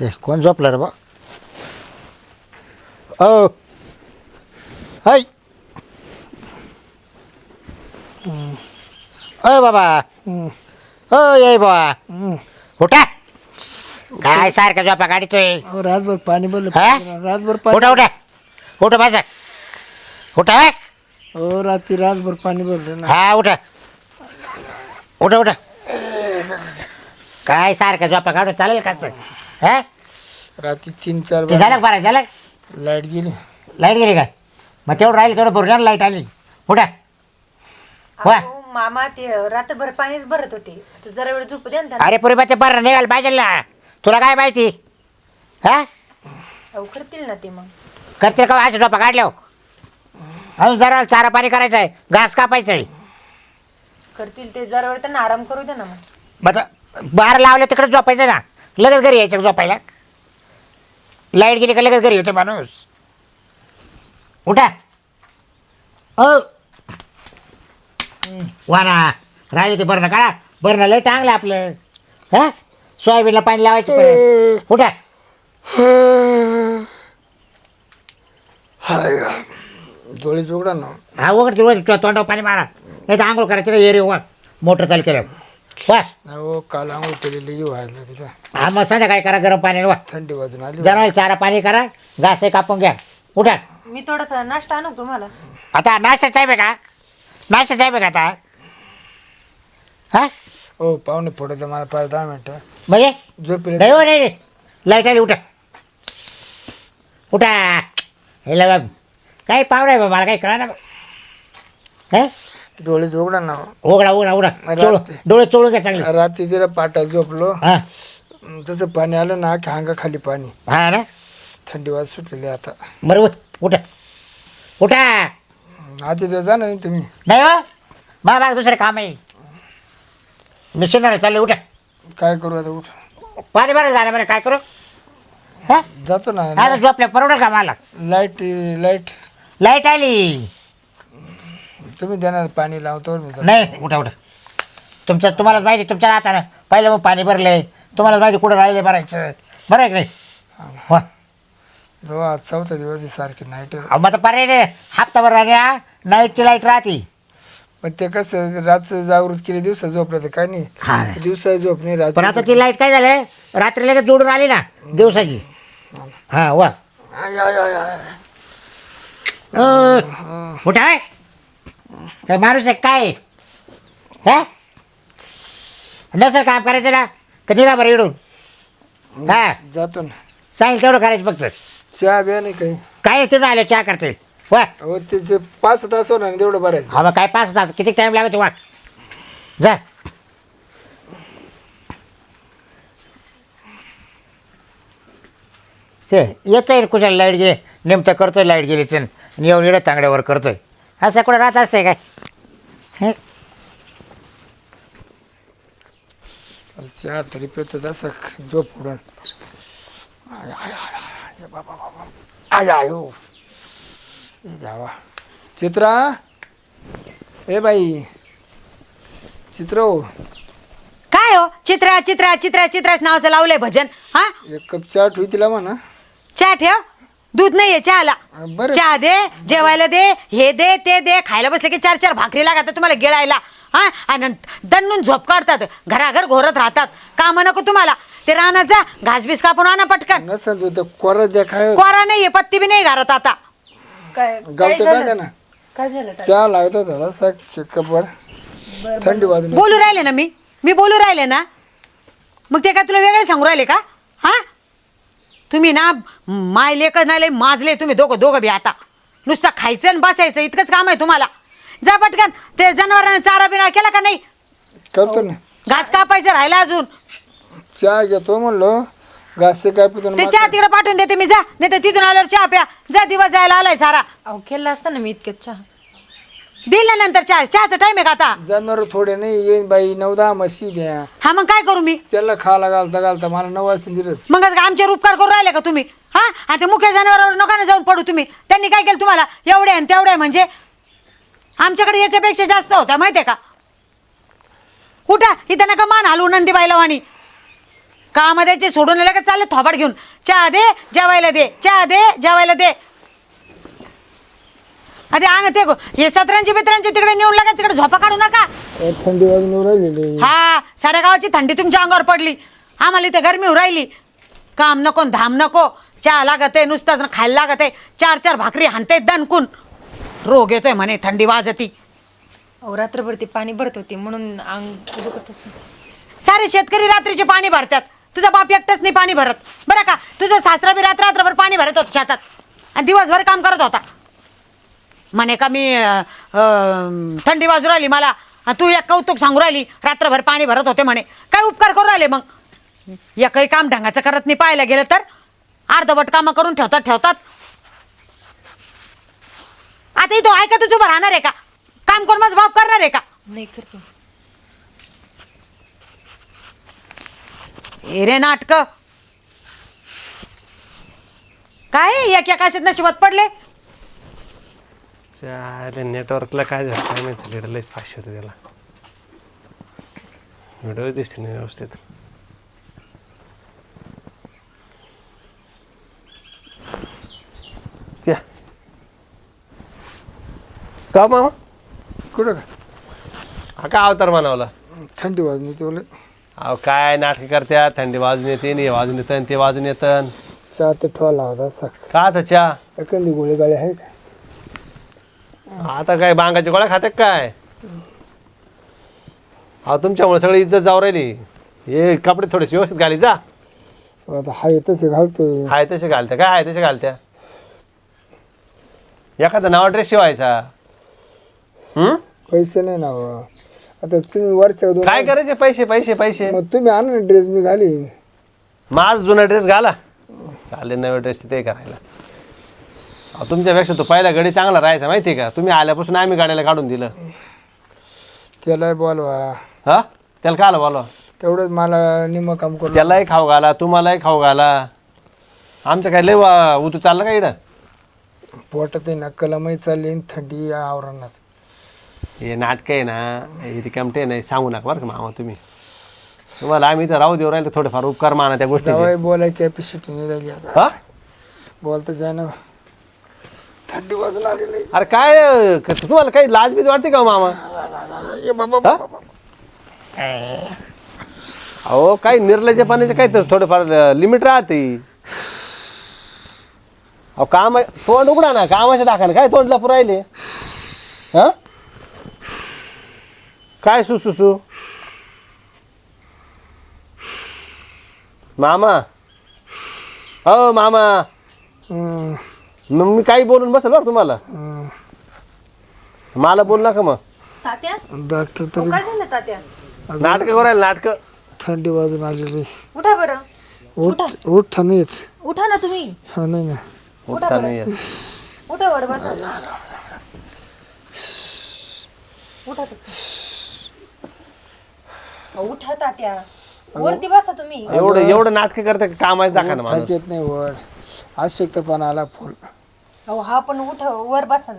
ते कोण झोपलं रे बा? ओ हाय. अय बाबा. ओ ये बाबा. उठा. काय सारखं झोपा अहो, रातभर पाणी हा? रातभर उठा पाणी उठा उठा. माझा उठा हं? रात्री रातभर पाणी भरलं ना. हा उठा. उठा उठा. काय सारखं झोपा काढून चालेल का हा? रात्री तीन चार ते झालं का बरं झालं? लाइट गेली. लाइट गेली काय मग तेवढं राहिली तेवढं भरून लाइट आली. उठा. वा अहो, मामा ते रात्रभर पाणीच भरत होते. आता जरा वेळ झोपू द्या ना त्यांना अरे पुरीबाच्या बरं निघाल पाहिजे ना. तुला काय माहिती? हा? अहो करतील ना ते मग. करतील का? असं झोपा काढल्यावर. अजून जरा चारा पाणी करायचं आहे घास कापायचं आहे करतील ते. जरा वेळ त्यांना आराम करू द्या ना मग. मग आता बार लावलं तिकडे झोपायचं ना. लगेच घरी यायचं झोपायला? लाइट गेली का लगेच घरी येतो माणूस? उठा. ओ. वाना राहिले ते बरणं काढा. बरणं लय टांगलं आपलं. हा? सोयाबीनला पाणी लावायचं परत. उठा. हाय डोळे ना. हा उघड रोज तोंडावर पाणी मारा. नाही तर आंघोळ करायचं एरी वा मोटर चालू केलं वा. नाही हो काल आंघोळ केलेली येऊ व्हायला तिला हा मग संध्याकाळी करा गरम पाणी वा. थंडी वाजून आली जरा चारा पाणी करा घास कापून घ्या. उठा. मी थोडासा नाश्ता आणू तुम्हाला? आता नाश्ता टाईम आहे का? नाश्ता टाईम आहे का आता? हा? हो पाहुणे फोडत मला पाच दहा मिनिटं. म्हणजे झोपेल नाही हो नाही नाही. लाइट आली उठा. उठा. हे लगा काही पाहुणा आहे बा मला काही कळा ना हे? डोळे जोगडा ना. उघडा उघडा उघडा चोळू डोळे चोळून घ्या चांगले. रात्री तिला पाटात झोपलो. हा. तसं पाणी आलं ना की हांगा खाली पाणी. हा ना? थंडी वाज सुटलेली आता. बरोबर उठा उठा. आजचे दिवस जा ना तुम्ही? नाही हो. मला दुसरं काम आहे. मिशनर चालले उठा. काय करू आता उठ. पाणी बरं झालं बरं काय करू? हा? जातो ना. आता झोपल्या परवडं का मला? लाइट लाइट लाइट आली. तुम्ही देणार पाणी लावतो मी. नाही उठा उठा. तुमचं तुम्हालाच माहिती तुमच्या हातानं. पहिलं मग पाणी भरले. तुम्हालाच माहिती कुठं राहिले भरायचं. बरं आहे की नाही? हो. जो आज चौथा दिवस आहे सारखी नाईट अहो, मग आता पर्याय नाही. हप्ताभर राहण्या नाईटची लाइट राहते. पण ते कसं रातचं जागृत केली दिवसा झोपलं तर काय नाही. दिवसा झोप नाही पण आता रात्री ती लाइट काय झालं? रात्री लगेच जोडून आली ना दिवसाची. हा वा. आय, आय, आय, आय. अ, उठा आहे. काय माणूस आहे काय हा? नसेल काम करायचं ना तर निघा बरं इडून. हा. जातो ना. सांगेल तेवढं करायचं फक्त. चहा बिया नाही काही. काय तिथून आले चहा करतील? वा. हो त्याचे पाच तास होणार नाही तेवढं भरायचं हा मग काय पाच तास? किती टाईम लागतो वा जा. ते येतोय कुठे लाइट गे? नेमतं करतोय लाइट गेलीच आणि येऊन इकडे तांगड्यावर करतोय. असं कुठं राहत असते काय? हे? चहा तरी पेतो तसं झोप उडून आय, आय, आय, बाबा, बाबा. आय, आय, हो. चित्रा ए बाई चित्र हो काय हो? चित्रा चित्रा चित्रा चित्राच नावाचं लावलंय भजन हा? एक कप चहा ठेवी तिला म्हणा. चहा ठेव. दूध नाहीये चहाला. बरं. चहा दे जेवायला दे हे दे ते दे. खायला बसले की चार चार भाकरी लागतात तुम्हाला गिळायला. हा? आणि दन्नून झोप काढतात. घराघर घोरत राहतात. काम नको तुम्हाला. ते रानात जा घास बीस कापून आणा पटकन. नसेल तू तर कोरा द्या काय? कोरा नाहीये पत्ती बी नाही घरात आता. काय गावते टाका ना. काय झालं चहा लागत होता तसा थंडी वाजून बोलू राहिले ना मी? मी बोलू राहिले ना? मग ते काय तुला वेगळे सांगू राहिले का? हा? तुम्ही ना माय लेकच नाही लय माजले तुम्ही दोघं दोघं बी आता. नुसतं खायचं आणि बसायचं इतकंच काम आहे तुम्हाला. जा पटकन ते जनावरांना चारा बिरा केला का नाही? करतो ना. घास कापायचं राहिला अजून. चहा घेतो म्हणलो घास ते चहा तिकडे पाठवून देते मी जा. नाही तर तिथून आल्यावर चहा प्या. जा दिवस जायला आलाय सारा. अहो केला असता ना मी इतक्यात चहा. दिल्यानंतर चहा चहाचा टाइम आहे का आता? जनावर थोडे नाही येईन बाई नऊ दहा म्हशी द्या. हा मग काय करू मी? त्याला खायला घालता घालता मला नऊ वाजता दिलंच. मग आता आमच्यावर उपकार करून राहिले का तुम्ही? हा? आणि ते मुख्य जनावरावर नका ना जाऊन पडू तुम्ही. त्यांनी काय केलं तुम्हाला? एवढे आणि तेवढे म्हणजे? आमच्याकडे याच्यापेक्षा जास्त होत्या माहितीये का? उठा इथं नका मान हलवू नंदीबाईला वाणी काम द्यायचे सोडून आले का चालले थोबाड घेऊन. चहा दे जेवायला दे चहा दे जेवायला दे. अरे अंग ते गो- हे सतरांची बितरांची तिकडे नेऊन लागा तिकडे झोपा काढू नका. थंडी वाजून राहिलेली. हा साऱ्या गावाची थंडी तुमच्या अंगावर पडली. आम्हाला इथे गरमी होऊ राहिली. काम नको न धाम नको. चहा लागत आहे नुसतं खायला लागत आहे. चार चार भाकरी हाणतायत दणकून. रोग येतोय म्हणे थंडी वाजती. अहो रात्रभर ते पाणी भरत होते म्हणून अंग दुखत असेल. सारे शेतकरी रात्रीचे पाणी भरतात. तुझा बाप एकटाच नाही पाणी भरत. बरं का? तुझं सासरा बी रात्र रात्रभर पाणी भरत होतं शेतात. आणि दिवसभर काम करत होता. म्हणे का मी अं, अं, थंडी वाजू राहिली मला. आणि तू एक कौतुक सांगू राहिली रात्रभर पाणी भरत होते म्हणे. काय उपकार करू राहिले मग? एकही काम ढंगाचं करत नाही पाहायला गेलं तर? अर्धवट कामं करून ठेवतात ठेवतात. आता इथं ऐका तुझं उभं राहणार आहे का? काम करून माझा बाप करणार आहे का? नाही करते. रे नाटक. काय एक एकाशात नशिबात पडले? अरे नेटवर्कला काय झालं काय माहिती झालं लईच फाशी होतं त्याला. व्हिडिओ दिसते नाही व्यवस्थित. त्या. का मामा? कुठं का? हा का अवतार मानवला थंडी वाजून येते बोले. अहो काय नाटक करत्या? थंडी वाजून येते हे वाजून येतं ते वाजून येतं. चहा तर ठेवायला होता सक काच चहा? एखादी गोळी गाडी आहे का? आता काय बांगाची गोळ्या खाते काय? अहो तुमच्यामुळे सगळी इज्जत जाऊ राहिली. हे कपडे थोडेसे व्यवस्थित घाली जा. आता हाय तसे घालतोय. हाय तसे घालत्या काय आहे तसे घालत्या? एखादा नावा ड्रेस शिवायचा. हम्म? पैसे नाही ना. आता तुम्ही वरच्या दोन काय करायचे? पैसे पैसे पैसे. मग तुम्ही आणा ना ड्रेस मी घालीन. माझ जुना ड्रेस घाला. चालेल नवे ड्रेस ते करायला. अहो, तुमच्यापेक्षा तो पहिला गडी चांगला राहायचा माहिती आहे का? तुम्ही आल्यापासून आम्ही गाड्याला काढून दिलं. त्याला बोलवा. हा? त्याला काय आलं बोलवा? तेवढंच मला निम काम करू त्यालाही खाऊ घाला तुम्हालाही खाऊ घाला. आमचं काय लय वा- उतू चाललं का इकडं पोटात आहे ना कलमही चालली आणि थंडी आवरणात. हे नाटक आहे ना हे रिकामटे नाही सांगू नका बरं का मामा तुम्ही. तुम्हाला आम्ही इथं राहू देऊ राहिले थोडेफार उपकार माना त्या गोष्टी जवळ बोलायची कॅपॅसिटी नाही राहिली आता. हा? बोलता जाय ना थंडी वाजून आलेली. अरे काय क- तुम्हाला काही लाज बीज वाटते का हो मामा? ए बाबा हा? अहो काही निर्लज पाण्याचे काही तर थोडंफार लिमिट राहते. अहो काम तोंड उघडा ना कामाच्या दाखाने काय तोंड लपू राहिले? हा? काय सु सु सु मामा? हो मामा. हम्म, मग मी काही बोलून बसेल बरं तुम्हाला. मला बोल नका मग. तात्या? डॉक्टर अहो, तर काय झालं तात्या? नाटकं करायला नाटकं. थंडी वाजून आलेली. उठा बरं. उठ उठता नाही येत. उठा ना तुम्ही. हा नाही ना उठता नाही येत. उठा बरं बसा. उठा उठा तात्या. वरती बसा तुम्ही. एवढं एवढं नाटकं करते कामाचं दाखा ना माणूस उठायचं येत नाही वर. अशक्तपणा आला फुल अहो हा पण उठ वर बसा.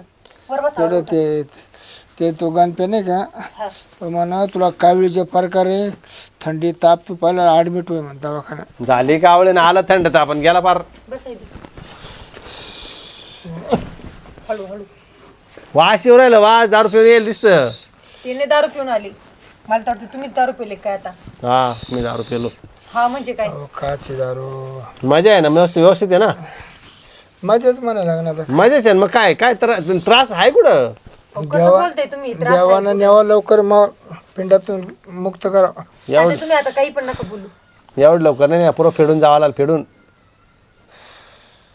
वर बसा ते ते तो गणपे नाही का. तो म्हणा तुला काविळीचे प्रकारे थंडी ताप तू पहिला ॲडमिट होय म्हण दवाखान्यात. झाली का आवळे ना आला थंड तर आपण गेला पार. बसा इथे. हळू हळू. वास येऊ राहिलं वास. दारू पिऊन येईल दिसतं. तिने दारू पिऊन आली. मला तर वाटतं तुम्हीच दारू पिले काय आता? हा मी दारू पिलो. हा म्हणजे काय? अहो, काची दारू. मजा आहे ना व्यवस्थित व्यवस्थित आहे ना? मजाच म्हणा लागणार मजाच आहे. ना. मग काय काय त्रा- त्रास आहे कुठं? अहो, कसं बोलताय तुम्ही? त्रास. देवानं न्यावा लवकर मग पिंडातून मुक्त करा. एवढं आता तुम्ही आता काही पण नका बोलू. एवढं लवकर नाही पुरं फेडून जावं लागलं फेडून.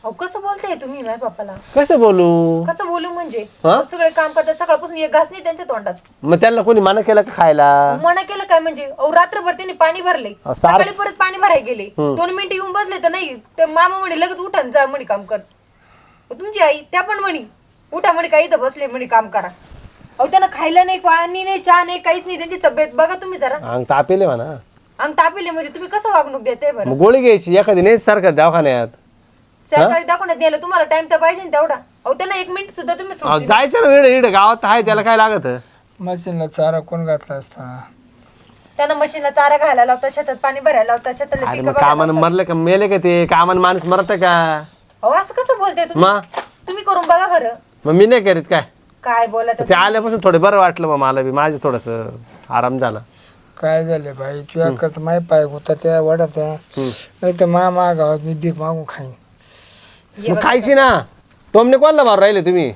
अहो कसं बोलताय तुम्ही माझ्या पप्पाला कसं बोलू? कसं बोलू म्हणजे? हा? सगळे काम करतात सकाळपासून एक घास नाही त्यांच्या तोंडात. मग त्यांना कोणी माना केलं का खायला? मना केलं काय म्हणजे? अहो रात्रभर त्यांनी पाणी भरले. अहो, सार- सकाळी परत पाणी भरायला गेले. दोन मिनिटं येऊन बसले तर नाही तर मामा म्हणे लगेच उठा आणि जा म्हणे काम कर. तुमची आई त्या पण म्हणे उठा म्हणे काही इथं बसले म्हणे काम करा. अहो त्यांना खायला नाही पाणी नाही चहा नाही काहीच नाही त्यांची तब्येत बघा तुम्ही जरा. अंग तापेले म्हणा. अंग तापेले म्हणजे तुम्ही कसं वागणूक देते बरं? मग गोळी घ्यायची एखादी नाही सारखं दवाखान्यात. सरकारी दाखवण्यात द्यायला तुम्हाला टाइम तर पाहिजे ना तेवढा. अहो त्यांना एक मिनिट सुद्धा तुम्ही अहो, जायचं ना इड इड गावात आहे त्याला काय लागत? मशीनला चारा कोण घातला असता? त्यांना मशीनला चारा घालायला लावतात शेतात पाणी भरायला अरे पिकं मग बघायला कामानं लावतात. मरले का मेले का ते? कामानं माणूस मरत का? अहो असं कसं बोलते तुम्ही? मग तुम्ही करून बघा बरं. मग मी नाही करीत काय? काय बोलत ते आल्यापासून थोडं बरं वाटलं मग मला बी माझं थोडस आराम झाला. काय झालं भाई तुझ्या करता माय पाय होता त्या वडाचा नाही तर मा मा गावात मी भीक मागून खाईन. मग खायची ना. टोमने कोणला मारू राहिले तुम्ही?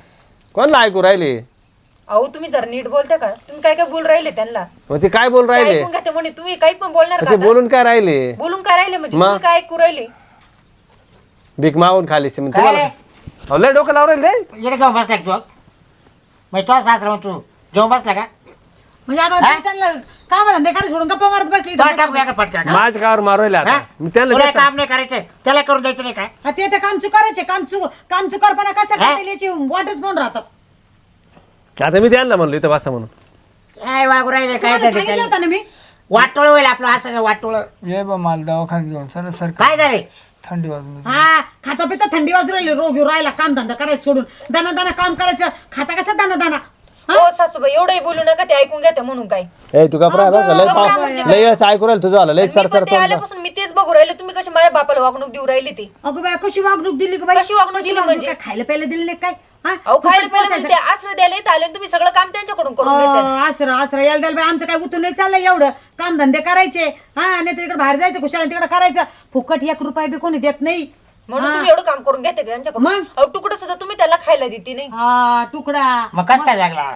कोणला ऐकू राहिले? अहो तुम्ही जरा नीट बोलता का? तुम्ही काय काय बोल राहिले त्यांना? मग ते काय बोल राहिले? ऐकून घेते म्हणे तुम्ही काही पण बोलणार मग का ते आता? बोलून काय राहिले? बोलून काय राहिले म्हणजे? तुम्ही काय ऐकू राहिले? भीक मागून खाली मग काय तुम्हाला अहो, लय डोकं लावून राहिले ते. इकडे बसला का तू. मग तो सासरा मग तू घेऊन बसला का? म्हणजे आता हा? तू त्यांना काम धंदे करायला सोडून गप्पा मारत बसली इथं. टाकू का? पटका माझ्या कावर मारू राहिले आता. मी त्याला तुला तेच- काम नाही करायचं त्याला करून द्यायचं नाही काय? हा, ते ते काम चुकारायचे काम चुक काम चुकारपणा कसा हा? करता याची वाटच पाहून राहतात. आता मी त्यांना म्हणलो इथं बसा म्हणून. काय वागू राहिले काय तुम्हाला सांगितलं होतं ना मी? वाटोळ होईल आपलं असं वाटोळ. ये बा माल दवाखान्यात घेऊन चला सर काय झाले? थंडी वाजून. हा खाता पिता थंडी वाजू राहिली रोग येऊ राहिला काम धंदा करायचं सोडून. दाना दाना काम करायचं खाता कसा दाना दाना हो? सासूबाई एवढंही बोलू नका ते ऐकून घेते म्हणून काय. ए तू का बरं लय पाव लय वेळचं ऐकू राहिलं तुझं आलं लय मी सर पण सर ते आल्यापासून मी तेच बघू राहिले तुम्ही कशी माझ्या बापाला वागणूक देऊ राहिली ती? अगं बाय कशी वागणूक दिली गं बाई? कशी वागणूक दिली म्हणजे? काय खायला प्यायला दिली नाही काय? हा? अहो खायला फुकट. म्हणजे ते आश्रय द्यायला येत आले आणि तुम्ही सगळं काम त्यांच्याकडून करून घेताय. अं, आसरं आसरं यायला द्यायला बाई आमचं काय नाही चाललंय एवढं. काम धंदे करायचे. हा नाही तर तिकडे बाहेर जायचं कुशाला तिकडे करायचं. फुकट एक रुपये बी कोणी देत नाही. म्हणून तुम्ही एवढं काम करून घेते का त्यांच्याकडून मग? अहो तुकडं सुद्धा तुम्ही त्याला खायला देते नाही. हा तुकडा. मग कस काय लागला?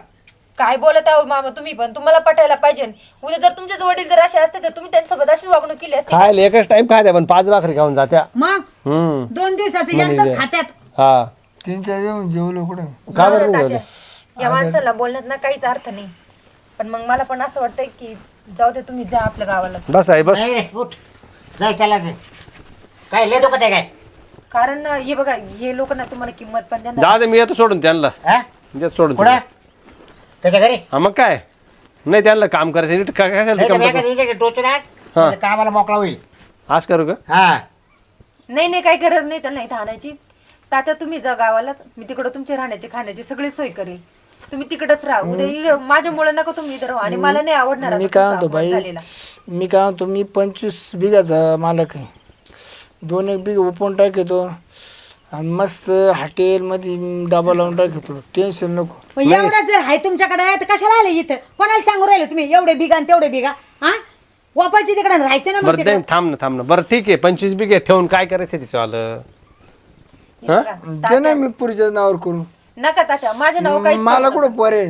काय बोलत आहो मामा तुम्ही पण? तुम्हाला पटायला पाहिजे. उद्या जर तुमचे वडील जर असे असते तर तुम्ही त्यांच्यासोबत अशी वागणूक केली असते खायला एकच टाइम खायला पण पाच भाकरी खाऊन जात्या. मग? हम्म. दोन दिवसाचं एकदाच खात्यात. हा. तीन चार जेवण जेवलो कुठं? का बरं नाही जेवले? या माणसाला बोलण्यात ना काहीच अर्थ नाही. पण मग मला पण असं वाटतंय की जाऊ दे तुम्ही जा आपल्या गावाला. बस आहे बस. नाही रे उठ. जाय चला ते काय लय दुखत आहे काय? कारण ना, हे बघा हे लोक ना तुम्हाला किंमत पण देणार. जाऊ दे मी येतो सोडून त्यांना. हा? सोडून त्यांना. त्याच्या घरी? हा मग काय? नाही त्यांना काम करायचं नीट का- कशाला नाही तर रिकामं मी डोकं? एखादी टोचून आण, हा. म्हणजे कामाला मोकळा होईल. आज करू का? हा. नाही नाही काही गरज नाही त्यांना इथं आणायची. तात्या तुम्ही जा गावालाच. मी तिकडं तुमची राहण्याची खाण्याची सगळी सोय करेल. तुम्ही तिकडच राहा. उद्या इ- माझ्यामुळे नका तुम्ही इथं राहू. आणि मला नाही आवडणार मी असं काय तुमचा म्हणतो बाई? झालेला. मी काय म्हणतो मी पंचवीस बिघाचा मालक आहे. दोन एक बिघ उपवून टाकतो आणि मस्त हॉटेलमध्ये डबा लावून टाकतो टेन्शन नको. मग एवढं जर आहे तुमच्याकडे तर कशाला आले इथं? कोणाला सांगू राहिले तुम्ही? एवढे बिगा आणि तेवढे बिगा हा? वापायची तिकडे राहायचं ना मग बरं तिकडे. नाही थांब ना थांब ना. बरं ठीक आहे. पंचवीस बिघे ठेवून काय करायचं तिचं आलं? हे बघा, ते नाही मी पुरीच्या नावावर करू नका तात्या माझं नाव काहीच मला कुठं पोरे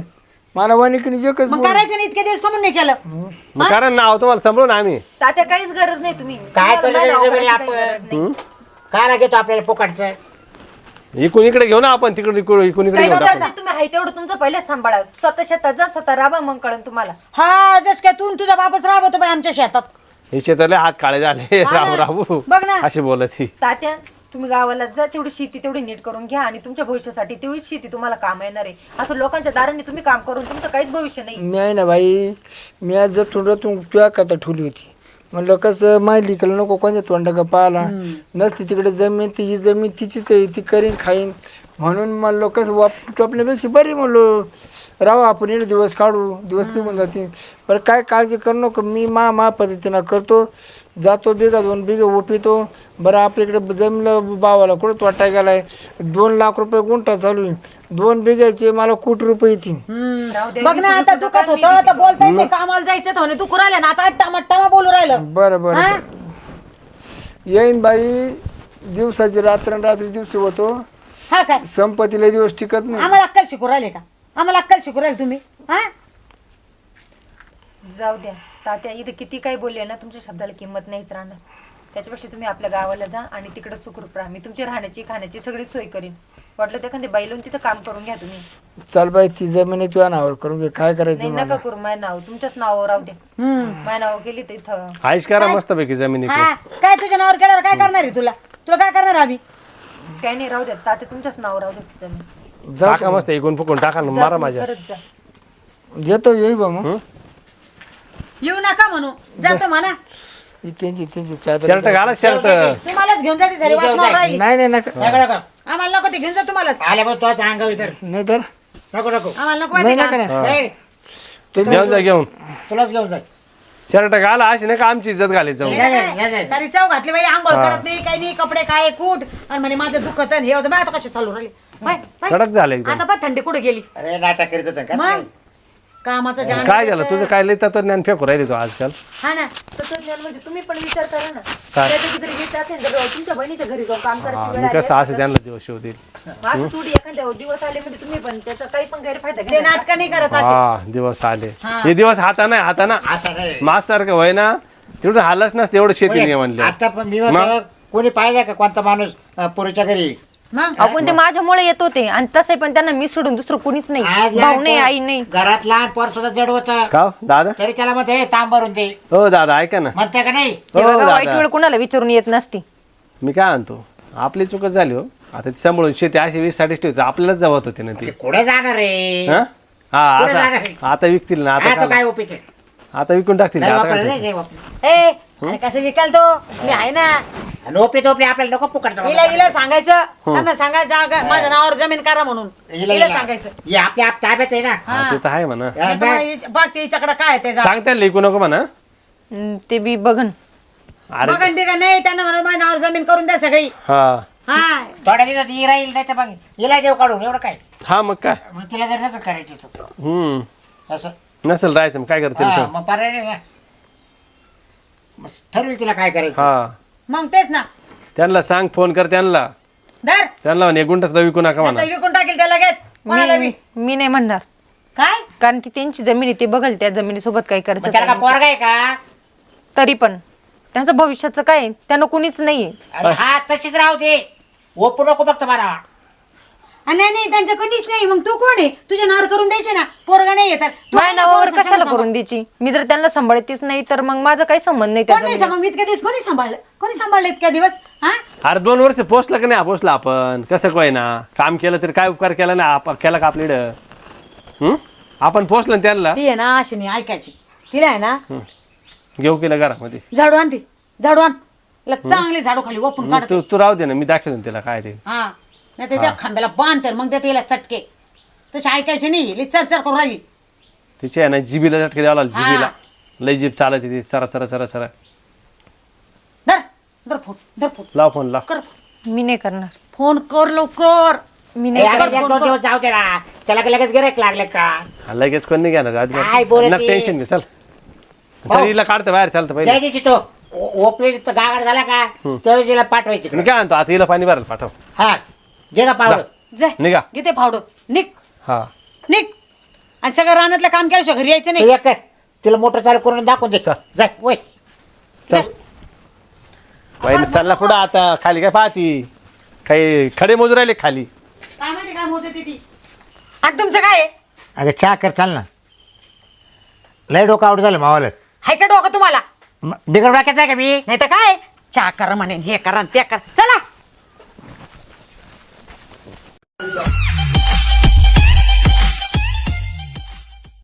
मला वानिकीने एकच मग करायचं नाही इतके दिवस कमून नाही केलं. मग कारण नाव तुम्हाला सांभाळून आम्ही. तात्या काहीच गरज नाही तुम्ही. काय तुम्हाला करू नाव रे करायची काही आपण? गरज नाही. काय घेतो आपल्याला फुकटचं. इकून इकडे घेऊ ना आपण तिकडे इकडे इकून इकडे काही घेऊ ना गरज नाही तुम्ही आहे तेवढं तुमचं पहिलेच सांभाळा. स्वतः शेतात जा स्वतः राबा मग कळन तुम्हाला. हा जस काय तू आणि तुझा बापच राबवतो बाई आमच्या शेतात. हे शेतातले हात काळे झाले राहू राहू बघ ना. अशी बोलत ही. तात्या तुम्ही गावाला जा तेवढी शेती तेवढी नीट करून घ्या आणि तुमच्या भविष्यासाठी तेवढीच शेती तुम्हाला काम येणार आहे. असं लोकांच्या दाराने तुम्ही काम करून तुमचं काहीच भविष्य नाही. मी आहे ना बाई मी आज जर तोंडातून तुझ्या करता ठेवली होती. म्हणलं कसं माहिती लिकलं नको कोणत्या तोंडा का पाहिला नसती तिकडे जमीन ती ही जमीन तिचीच आहे ती करीन खाईन. म्हणून म्हणलो कसं वाप टोपण्यापेक्षा बरी म्हणलो. राहा आपण येणे दिवस काढू दिवस निघून जातील. बरं काय काळजी करू नको. मी मा मा पद्धतीनं करतो. जातो बिगा दोन बिघे ओपितो बरं आपल्या इकडे जमीन बावाला कुठं तोटा गेलाय? दोन लाख रुपये गुंठा चालू आहे. दोन बिघ्याचे मला कोटी रुपये येतील. बघ ना आता दुखत होतं आता बोलता? येते कामाला जायचं तर म्हणे तू कुरायला ना आता टमा टमा बोलू राहिलं. बरं बरं बरं. येईन बाई दिवसाची रात्र रात्री दिवशी होतो. हा काय? संपत्तीला दिवस टिकत नाही. आम्हाला अक्कल शिकू राहिले का? आम्हाला अक्कल शिकू राहिले तुम्ही? हा? जाऊ द्या. तात्या इथं किती काही बोलले ना तुमच्या शब्दाला किंमत नाहीच राहणार. त्याच्यापेक्षा तुम्ही आपल्या गावाला जा आणि तिकडे सुखरूप राहा. मी तुमची राहण्याची खाण्याची सगळी सोय करीन. वाटलं तर एखादी बैलून तिथं काम करून घ्या तुम्ही. चाल बाई ती जमीन तुझ्या नावावर करून घे. काय करायचं नाही नका करू माझ्या नाव. तुमच्याच नावावर राहू दे. माझ्या नाव केली तर इथं. आईश करा मस्त पैकी जमिनी हा काय तुझ्या नावावर केल्यावर काय करणार आहे तुला? तुला काय करणार आम्ही? काही नाही राहू द्या. तात्या तुमच्याच नावावर राहू जा टाका मस्त इकून फुकून टाका ना मारा माझ्या. जा. येतो येई बा मग. येऊ नका म्हणू. जातो म्हणा. ही त्यांची त्यांची चादर शर्ट घाला शर्ट. तुम्हालाच घेऊन जाते सारी वाचनावर राहिली. नाही नाही नका. नको नको. आम्हाला नको ते घेऊन जा तुम्हालाच. आले मग तोच अंगाव इतर. नाही तर? नको नको. आम्हाला नको नाही माहिती नका का? नाही नाही, तुम्ही घेऊन जा घेऊन. तुलाच घेऊन जाय शर्ट घाला अशी नाही का आमची इज्जत घालायची जाऊन नाही, नाही, नाही, नाही. सारी चव घातली बाई आंघोळ. करत नाही काही नाही कपडे काय कूट. आणि म्हणे माझं दुखत आणि हे होतं. बाई आता कसे चालू राहिले? Bye, bye. कडक झालं एकदम आता पण थंडी कुठे गेली? अरे नाटक करीत होतं का? मग? कामाचं जाण काय झालं? तुझं काय लई तत्वज्ञान फेकू राहिली तू आजकाल? हा ना म्हणजे तुम्ही पण विचार करा ना. असेल तर तुमच्या बहिणीच्या घरी जाऊन काम हा, करायची मी वेळ कसं असं त्यांना दिवस. असं थोडी एखाद्या दिवस आले म्हणजे तुम्ही पण त्याचा काही पण गैरफायदा ते घ्या नाटक नाही करत असे. हा दिवस आले. हे. दिवस हाता नाही हाता ना. आता. मास सारखं वय ना तेवढं हालच नसतं एवढं शेती नाही म्हणले. आता पण मी म्हणतो कोणी पाहिजे का कोणता माणूस अं, पोरीच्या घरी? मग आपण ते माझ्यामुळे येत होते. आणि तसं पण त्यांना मी सोडून दुसरं कुणीच नाही. आज भाऊ नाही पोर- आई नाही. घरात लहान पोर सुद्धा जड होत. का हो, दादा? तरी त्याला म्हणते "ए, तांब भरून दे हो दादा ऐका ना. म्हणते का नाही? ते हो बघा वाईट दादा वेळ कुणाला विचारून येत नसती. मी काय आणतो आपली चुकच झाली हो. आता ती सांभाळून शेती अशी वीससाठी ठेवतो. आपल्यालाच जवळ होते ना ती. ते कुठे जाणार रे हा? हा पुढे जाणार आता आहे. आता विकतील ना हा, आता तो काय काय उपित आता विकून टाकतील नाही आता काय वापरलं, करतील? नाही वापरलं. ए अरे कसं विकाल तो मी आहे ना आणि ओपली ओपली आपल्याला नको हिला. हिला सांगायचं. त्यांना सांगायचं अगं, माझ्या नावावर जमीन करा म्हणून. हिला-. सांगायचं. हे आपल्या आप ताब्यात आहे ना. हा, ते तर आहे म्हणा. हा, नाही तर मग हिच्या- बघ ते हिच्याकडे काय आहे ते जा. सांग त्याला लिकू नको म्हणा. हम्म, ते बी बघन. अरे बघन बिगन नाही त्यांना म्हणत माझ्या नावावर जमीन करून द्या सगळी. हा. हा. थोड्या दिवस ही राहील नाही तर मग हिला देव काढून एवढं काय? हा मग काय? मग तिला जर नसं करायचं तर. हम्म. असं. नसेल राहायचं मग काय करतील हा, तर? मग पर्याय नाही ना. मग ठरवेल तिला काय करायचं. हा. मग तेच ना. त्यांना सांग फोन कर त्यांना. धर. त्यांना म्हणे गुंठ सुद्धा विकू नका म्हणा. आता विकून टाकेल त्या लगेच. कोणाला मी बी. मी नाही म्हणणार. काय? कारण ती त्यांची जमीन आहे ते बघल त्या जमिनीसोबत काय मग करायचं त्याला का काय पोरगा आहे का. तरी पण. त्यांचं भविष्याचं काय आहे? त्यांना कुणीच नाहीये अरे हा तशीच राहू दे. ओपू नको फक्त मला. नाही नाही त्यांचं कोणीच नाही. मग तू कोण आहे? तुझ्या नावावर करून द्यायचे ना? पोरगा नाही येतात तू माझ्या नावावर पोरं कशाला सांभाळ. करून द्यायची? मी जर त्यांना सांभाळतीच नाही तर मग माझा काही संबंध नाही त्या कोण नाही जमिनीत. सांभाळ इतक्या दिवस कोणी सांभाळलं? कोणी सांभाळलं इतक्या दिवस? हा? अरे दोन वर्ष पोचलं का नाही पोचला आपण? कसं काय ना? काम केलं तरी काय उपकार केला ना? आप- केला का आपल्याकडं? हम्म? आपण पोचलं ना त्यांना? ती आहे ना अशी नाही ऐकायची. तिला आहे ना घेऊ केलं घरामध्ये? झाडू आण ती. झाडू आण. तिला चांगली झाडू खाली ओपून काढ तू तू. राहू दे ना मी दाखवेन तिला काय ते. हा. नाही तर त्या खांब्याला बांध तर मग त्या तिला चटके. तशी ऐकायची नाही लई चर चर करून राहिली. तिची आहे ना जिबीला झटके द्यावं लागलं जिबीला. लय जीब चालत ती. चरा चरा चरा चरा. धर धर फोन धर फोन. लाव फोन लाव. कर मी नाही करणार. फोन कर लवकर. मी नाही अरे, करणार. एक दोन दिवस जाऊ दे ना. त्याला काय लगेच गिरायक लागले का? हा, लगेच कोण नाही काय बोलत? ती? टेन्शन घे चल. चल हिला काढतं बाहेर चालतं ज्या पहिले. दिवशी तो ओ- ओपली तर गागाड झाला का? त्यावेळेस तिला पाठवायची. मी काय आणतो आता हिला पाणी भरायला पाठव. हा. घे का पावडं जाय निघा. घेते फावडं निक हा. निक आणि सगळं रानातलं काम केल्याशिवाय घरी यायचं तू नाही एक कर. तिला मोटर चालू करून दाखवून दे. चल. जाय वय. चल. पहिले चालला पुढं आता. खाली काय पाहती? काही खडे मोजू राहिले खाली. काय माहिती काय मोजते ती. आणि तुमचं काय आहे? अगं चहा कर चाल ना. लय डोकं आउट झालं मावाला हाय का डोकं तुम्हाला? बिगर डोक्याचं आहे का मी? नाही तर काय? चहा करा म्हणे हे करा आणि ते करा. चला.